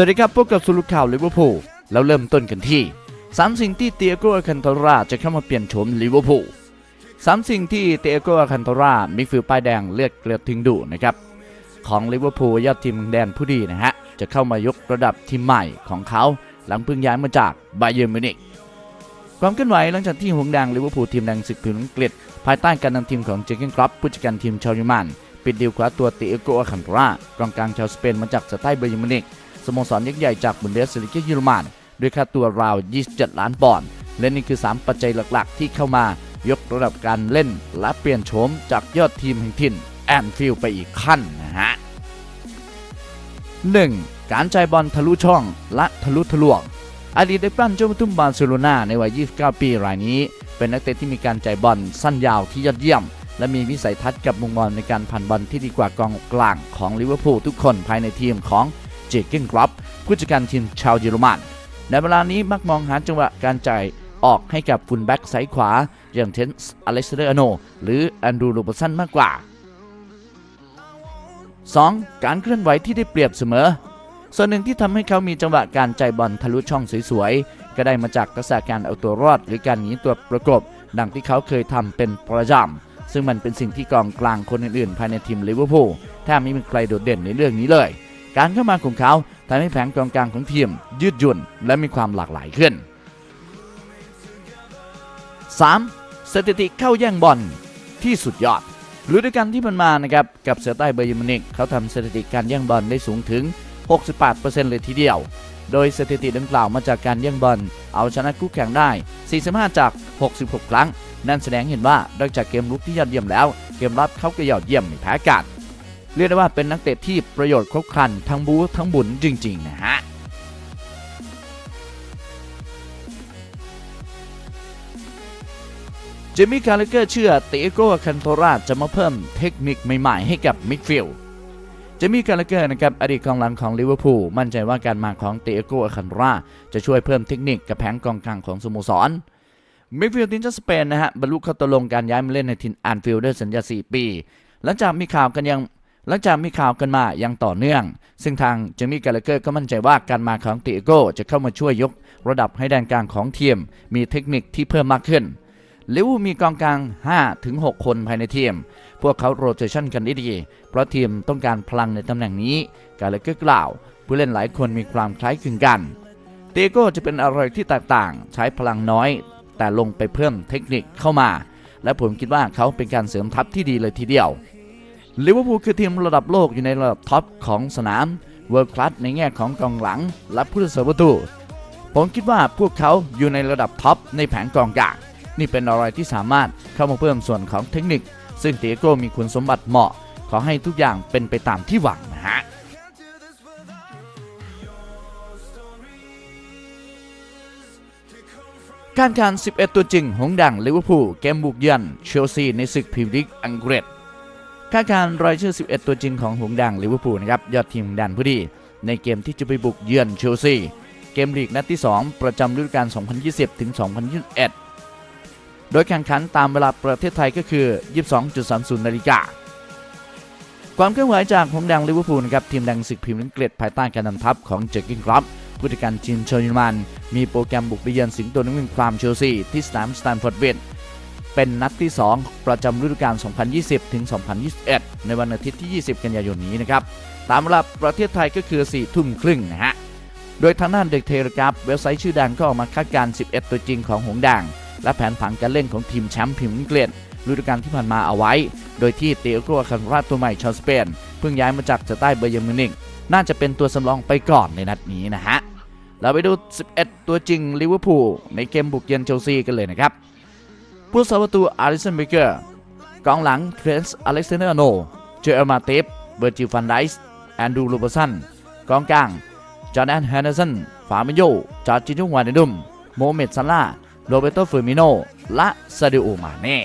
วัสดีครับพบกับสุลุข่าวลิเวอร์พูลแล้วเริ่มต้นกันที่สามสิ่งที่เตียโกอาคันโตราจะเข้ามาเปลี่ยนโฉมลิเวอร์พูลสามสิ่งที่เตียโกอาคันโตรามิฟิลป้ายแดงเลือดเกลือทิ้งดุนะครับของลิเวอร์พูลยอดทีมแดนผู้ดีนะฮะจะเข้ามายกระดับทีมใหม่ของเขา หลังเพิ่งย้ายมาจากไบเยอร์มิวนิกความเคลื่อนไหวหลังจากที่หงส์แดงลิเวอร์พูลทีมแดงศึกผิวอังกฤษ ภายใต้การนำทีมของเจเกนครอปผู้จัดการทีมชาวเยอรมันปิดดีลคว้าตัวเตียโกอาคันตรากองกลางชาวสเปนมาจากสไตล์ไบเยอร์มิวนิก สโมสรยักษ์ใหญ่จากบุนเดสลิกาเยอรมันด้วยค่าตัวราว 27 ล้านปอนด์และนี่คือ 3 ปัจจัยหลักๆ ที่เข้ามายกระดับการเล่น และเปลี่ยนโฉมจากยอดทีมแห่งถิ่นแอนฟิลไปอีกขั้นนะฮะ 1. การจ่ายบอลทะลุช่องและทะลุทะลวงอดีตได้ปั้นเจ้าตุ้มบาร์เซโลนาในวัย 29 ปีรายนี้ เป็นนักเตะที่มีการใจบอลสั้นยาวที่ยอดเยี่ยม และมีวิสัยทัศน์กับมุมมองในการผ่านบอลที่ดีกว่ากองกลางของลิเวอร์พูลทุกคนภายในทีมของ เจเกนกรอปผู้จัดการทีมชาวเยอรมันในเวลานี้มักมองหาจังหวะการจ่ายออกให้กับฟุลแบ็กซ้ายขวา อย่างเทนส์อเล็กซานเดอร์อโน หรือแอนดรูโรบสันมากกว่า 2. การเคลื่อนไหวที่ได้เปรียบเสมอ ส่วนหนึ่งที่ทำให้เขามีจังหวะการจ่ายบอลทะลุช่องสวยๆ ก็ได้มาจากทักษะการเอาตัวรอด หรือการหนีตัวประกบ ดังที่เขาเคยทำเป็นประจำซึ่งมันเป็นสิ่งที่กองกลางคนอื่นๆ ภายในทีมลิเวอร์พูลแทบไม่มีใครโดดเด่นในเรื่องนี้เลย การเข้ามาของเขาทำให้แผงกองกลางของทีม ยืดหยุ่นและมีความหลากหลายขึ้น 3. สถิติเข้าแย่งบอลที่สุดยอดฤดูกาลที่ผ่านมานะครับกับเสือใต้เบอร์เยอรมนิกเขาทำสถิติการแย่งบอลได้สูงถึง 68%เลยทีเดียว โดยสถิติดังกล่าวมาจากการแย่งบอล เอาชนะคู่แข่งได้ 45 จาก 66 ครั้ง นั่นแสดงเห็นว่านอกจากเกมลุกที่ยอดเยี่ยมแล้ว เกมรับเขาก็ยอดเยี่ยมไม่แพ้กัน เรียกได้ว่าเป็นนักเตะที่ประโยชน์ครบครันทั้งบู๊ทั้งบุญจริง ๆ นะฮะเจมี่คาร์เลเกอร์เชื่อเตโกคันโทราจะมาเพิ่มเทคนิคใหม่ ๆ ให้กับมิดฟิลด์เจมี่คาร์เลเกอร์นะครับอดีตกองหลังของลิเวอร์พูลมั่นใจว่าการมาของเตโกคันโทราจะช่วยเพิ่มเทคนิคกับแผงกองกลางของสโมสรมิดฟิลด์ทีมชาติสเปนนะฮะบรรลุข้อตกลงการย้ายมาเล่นในทีมแอนฟิลด์ด้วยสัญญา 4 ปี หลังจากมีข่าวกันยัง หลังจากมีข่าวกันมาอย่างต่อเนื่อง ซึ่งทางเจมี่กาลเกอร์ก็มั่นใจว่าการมาของติโก้จะเข้ามาช่วยยกระดับให้แดนกลางของทีมมีเทคนิคที่เพิ่มมากขึ้นลิเวอร์พูมีกองกลาง 5-6 คนภายในทีม พวกเขาโรเตชันกันได้ดี เพราะทีมต้องการพลังในตำแหน่งนี้ กาลเกอร์กล่าว ผู้เล่นหลายคนมีความคล้ายคลึงกันเตโก้จะเป็นอะไรที่แตกต่าง ใช้พลังน้อย แต่ลงไปเพิ่มเทคนิคเข้ามา และผมคิดว่าเขาเป็นการเสริมทัพที่ดีเลยทีเดียว ลิเวอร์พูลคือทีมระดับโลกอยู่ในระดับท็อปของสนามเวิร์คคลาสในแง่ของกองหลัง และผู้รักษาประตู ผมคิดว่าพวกเขาอยู่ในระดับท็อปในแผงกองกลางนี่เป็นอะไรที่สามารถเข้ามาเพิ่มส่วนของเทคนิค ซึ่งเตียโก้มีคุณสมบัติเหมาะ ขอให้ทุกอย่างเป็นไปตามที่หวังนะฮะการแข่ง11 ตัวจริง หงดังลิเวอร์พูลเกมบุกเยือนเชลซีในศึกพรีเมียร์ลีกอังกฤษ คาดการรายชื่อ 11 ตัวจริงของหงดังลิเวอร์พูลนะครับยอดทีมแดนผู้ดี ในเกมที่จะไปบุกเยือนเชลซีเกมลีกนัดที่ 2 ประจำฤดูกาล 2020 ถึง 2021 โดยแข่งขันตามเวลาประเทศไทยก็คือ 22.30 นาฬิกาความเคลื่อนไหวจากหงส์แดงลิเวอร์พูลนะครับทีมแดงศึกพรีเมียร์ลีกอังกฤษภายใต้การนำทัพของเจอร์กินครอปผู้จัดการทีมชาวเยอรมัน มีโปรแกรมบุกไปเยือนสิงโตนกวินครามเชลซีที่สนามสแตนฟอร์ดเวด เป็นนัดที่ 2 ประจำฤดูกาล 2020 ถึง 2021 ในวันอาทิตย์ที่ 20 กันยายนนี้นะครับ ตามเวลาประเทศไทยก็คือ 4 ทุ่มครึ่งนะฮะ โดยทางด้านเด็กเทเลกราฟเว็บไซต์ชื่อดังก็ออกมาคาดการณ์ 11 ตัวจริงของหงส์แดงและแผนผังการเล่นของทีมแชมป์พรีเมียร์ลีกอังกฤษฤดูกาลที่ผ่านมาเอาไว้ โดยที่เตโกคันราตัวใหม่ชาวสเปน เพิ่งย้ายมาจากสไตล์เบย์มินิกน่าจะเป็นตัวสำรองไปก่อนในนัดนี้นะฮะ เราไปดู 11 ตัวจริงลิเวอร์พูลในเกมบุกเยือนเชลซีกันเลยนะครับ ผู้สาประตูอาริสันเบเกอร์กองหลังเทรนส์อเล็กซานเดอร์โน เจอร์มาเตฟเบอร์จิลฟันไดส์แอนดูลูเบอร์สันกองกลาง จอร์แดนแฮนเดอร์สัน ฟาเมโย จอร์จินุวานเดดุม โมเมดซาร่า โรเบโตเฟอร์มิโน และซาดิโอมาเน่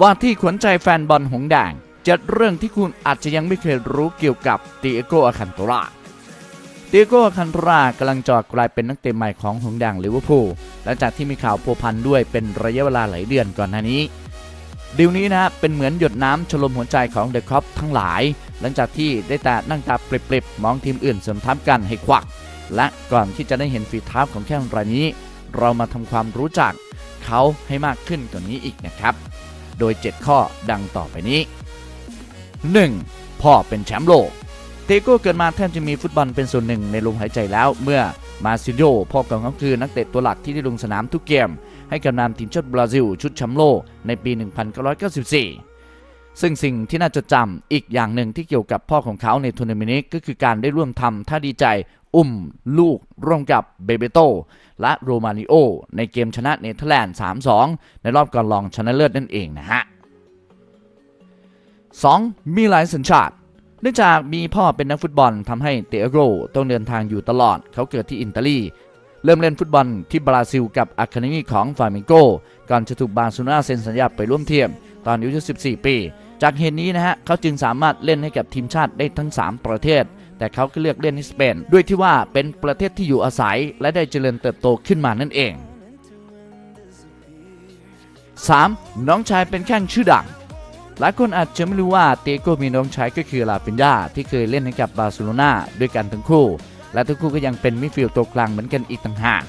ว่าที่ขวัญใจแฟนบอลหงแดงเจ็ดเรื่องที่คุณอาจจะยังไม่เคยรู้เกี่ยวกับเตียโกอาคันโตรา เตียโกอาคันรากำลังจอดกลายเป็นนักเตะใหม่ของหงส์แดงลิเวอร์พูลหลังจากที่มีข่าวพัวพันด้วยเป็นระยะเวลาหลายเดือนก่อนหน้านี้ดีลนี้นะเป็นเหมือนหยดน้ำชลมหัวใจของเดอะคอปทั้งหลาย หลังจากที่ได้แต่นั่งตาปริบๆมองทีมอื่นเสริมทัพกันให้ควัก และก่อนที่จะได้เห็นฝีเท้าของแข้งรายนี้ เรามาทำความรู้จักเขาให้มากขึ้นกว่านี้อีกนะครับ โดย 7 ข้อดังต่อไปนี้ 1. พ่อเป็นแชมป์โลก ตโก้เกิดมาแทบจะมีฟุตบอลเป็นส่วนหนึ่งในลมหายใจแล้ว เมื่อมาซิโยพ่อของเขาคือนักเตะตัวหลักที่ได้ลงสนามทุกเกม ให้กับนามทีมชาติบราซิล ชุดแชมป์โลกในปี 1994 ซึ่งสิ่งที่น่าจะจำอีกอย่างหนึ่งที่เกี่ยวกับพ่อของเขาในทัวร์นาเมนต์นี้ก็คือการได้ร่วมทำท่าดีใจอุ้ม ลูก ร่วมกับเบเบโตและโรมานิโอ ในเกมชนะเนเธอร์แลนด์ 3-2 ในรอบก่อนรองชนะเลิศนั่นเองนะฮะ 2. มีหลายสัญชาติ เนื่องจากมีพ่อเป็นนักฟุตบอลทำให้เตโกต้องเดินทางอยู่ตลอด เขาเกิดที่อิตาลีเริ่มเล่นฟุตบอลที่บราซิลกับอะคาเดมีของฟาเมโกก่อนจะถูกบาร์เซโลนาเซ็นสัญญาไปร่วมทีมตอนอายุ14 ปี จากเหตุนี้นะฮะเขาจึงสามารถเล่นให้กับทีมชาติได้ทั้ง 3 ประเทศ แต่เขาก็เลือกเล่นในสเปนด้วยที่ว่าเป็นประเทศที่อยู่อาศัย และได้เจริญเติบโตขึ้นมานั่นเอง 3. น้องชายเป็นแข้งชื่อดัง หลายคนอาจจะไม่รู้ว่าเตโกมีน้องชายก็คือลาฟินยาที่เคยเล่นให้กับบาร์เซโลนาด้วยกันทั้งคู่ และทั้งคู่ก็ยังเป็นมิดฟิลด์ตัวกลางเหมือนกันอีกต่างหาก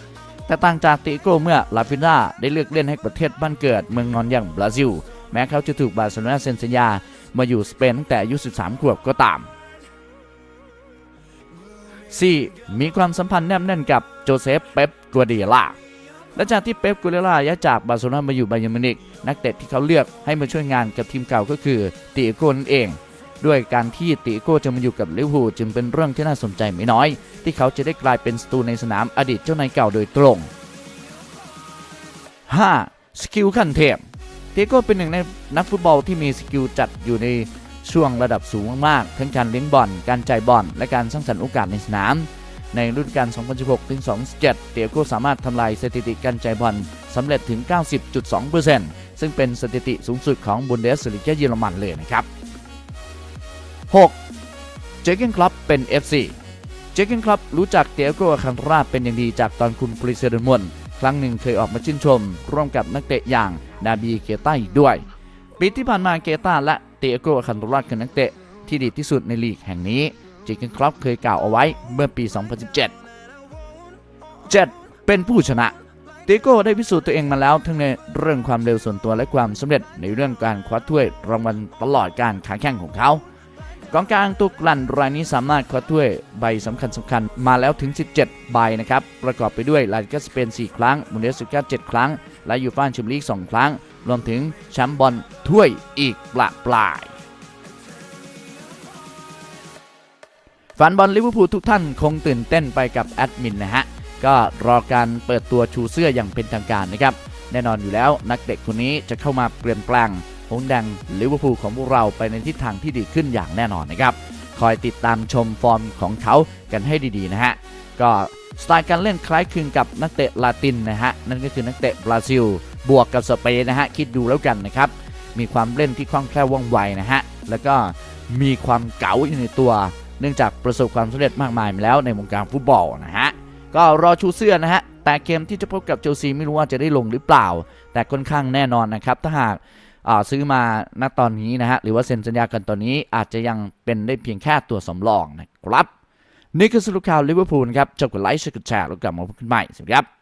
แต่ต่างจากเตโกเมื่อลาฟินยาได้เลือกเล่นให้ประเทศบ้านเกิดเมืองนอนอย่างบราซิล แม้เขาจะถูกบาร์เซโลนาเซ็นสัญญามาอยู่สเปนตั้งแต่อายุ 13 ขวบก็ตาม 4. มีความสัมพันธ์แนบแน่นกับโจเซฟเป๊ปกัวเดียล่า หลังจากที่เป๊ปกัวเดล่าย้ายจากบาร์เซโลนามาอยู่ไบาเยร์มิวนิกนักเตะที่เขาเลือกให้มาช่วยงานกับทีมเก่าก็คือติโก้นั่นเอง ด้วยการที่ติโก้จะมาอยู่กับลิเวอร์พูลจึงเป็นเรื่องที่น่าสนใจไม่น้อย ที่เขาจะได้กลายเป็นศัตรูในสนามอดีตเจ้านายเก่าโดยตรง 5. สกิลขั้นเทพติโก้เป็นหนึ่งในนักฟุตบอลที่มีสกิลจัดอยู่ในช่วงระดับสูงมากๆทั้งการเลี้ยงบอลการจ่ายบอลและการสร้างสรรค์โอกาสในสนาม ในรุ่นการ 2016-2017 เตียโก้สามารถทำลายสถิติการจ่ายบอลสำเร็จถึง 90.2%ซึ่งเป็นสถิติสูงสุดของบุนเดสลิกาเยอรมันเลยนะครับ 6. เจเกนคลับเป็น FC เจเกนคลับรู้จักเตียโก้อาคันราเป็นอย่างดีจากตอนคุณปริเซเดนมอนครั้งหนึ่งเคยออกมาชื่นชม ร่วมกับนักเตะอย่างนาบีเกต้าอีกด้วยปีที่ผ่านมาเกต้าและเตียโก้อาคันราคือนักเตะที่ดีที่สุดในลีกแห่งนี้ เจเกนคลับเคยกล่าวเอาไว้เมื่อปี 2017 7. เป็นผู้ชนะเตโก้ได้พิสูจน์ตัวเองมาแล้วทั้งในเรื่องความเร็วส่วนตัวและความสำเร็จในเรื่องการคว้าถ้วยรางวัลตลอดการขาแข่งของเขากองกลางตัวกลั่นรายนี้สามารถคว้าถ้วยใบสำคัญสำคัญมาแล้วถึง 17 ใบนะครับ ประกอบไปด้วยลาลิกาสเปน 4 ครั้งบุนเดสลิกา7 ครั้ง และยูฟ่าแชมเปี้ยนลีก 2 ครั้ง รวมถึงแชมป์บอลถ้วยอีกปละปลาย ฟนบอลลิเวอร์พูลทุกท่านคงตื่นเต้นไปกับแอดมินนะฮะ ก็รอการเปิดตัวชูเสื้ออย่างเป็นทางการนะครับ แน่นอนอยู่แล้วนักเด็กคนนี้จะเข้ามาเปลี่ยนแปลงหงแดงลิเวอร์พูลของพวกเราไปในทิศทางที่ดีขึ้นอย่างแน่นอนนะครับ คอยติดตามชมฟอร์มของเขากันให้ดีๆนะฮะ ก็สไตล์การเล่นคล้ายคลึงกับนักเตะลาตินนะฮะ นั่นก็คือนักเตะบราซิล บวกกับสเปนนะฮะ คิดดูแล้วกันนะครับ มีความเล่นที่คล่องแคล่วว่องไวนะฮะ แล้วก็มีความเก๋าอยู่ในตัว เนื่องจากประสบความสำเร็จมากมายมาแล้วในวงการฟุตบอลนะฮะก็รอชูเสื้อนะฮะแต่เกมที่จะพบกับเชลซีไม่รู้ว่าจะได้ลงหรือเปล่า แต่ค่อนข้างแน่นอนนะครับถ้าหากาซื้อมาณตอนนี้นะฮะหรือว่าเซ็นสัญญากันตอนนี้อาจจะยังเป็นได้เพียงแค่ตัวสำรองนะครับนี่คือสรุปข่าวลิเวอร์พูลครับจบกดไลค์กดแชร์แล้วกลับมาพบกันใหม่สวัสดีครับ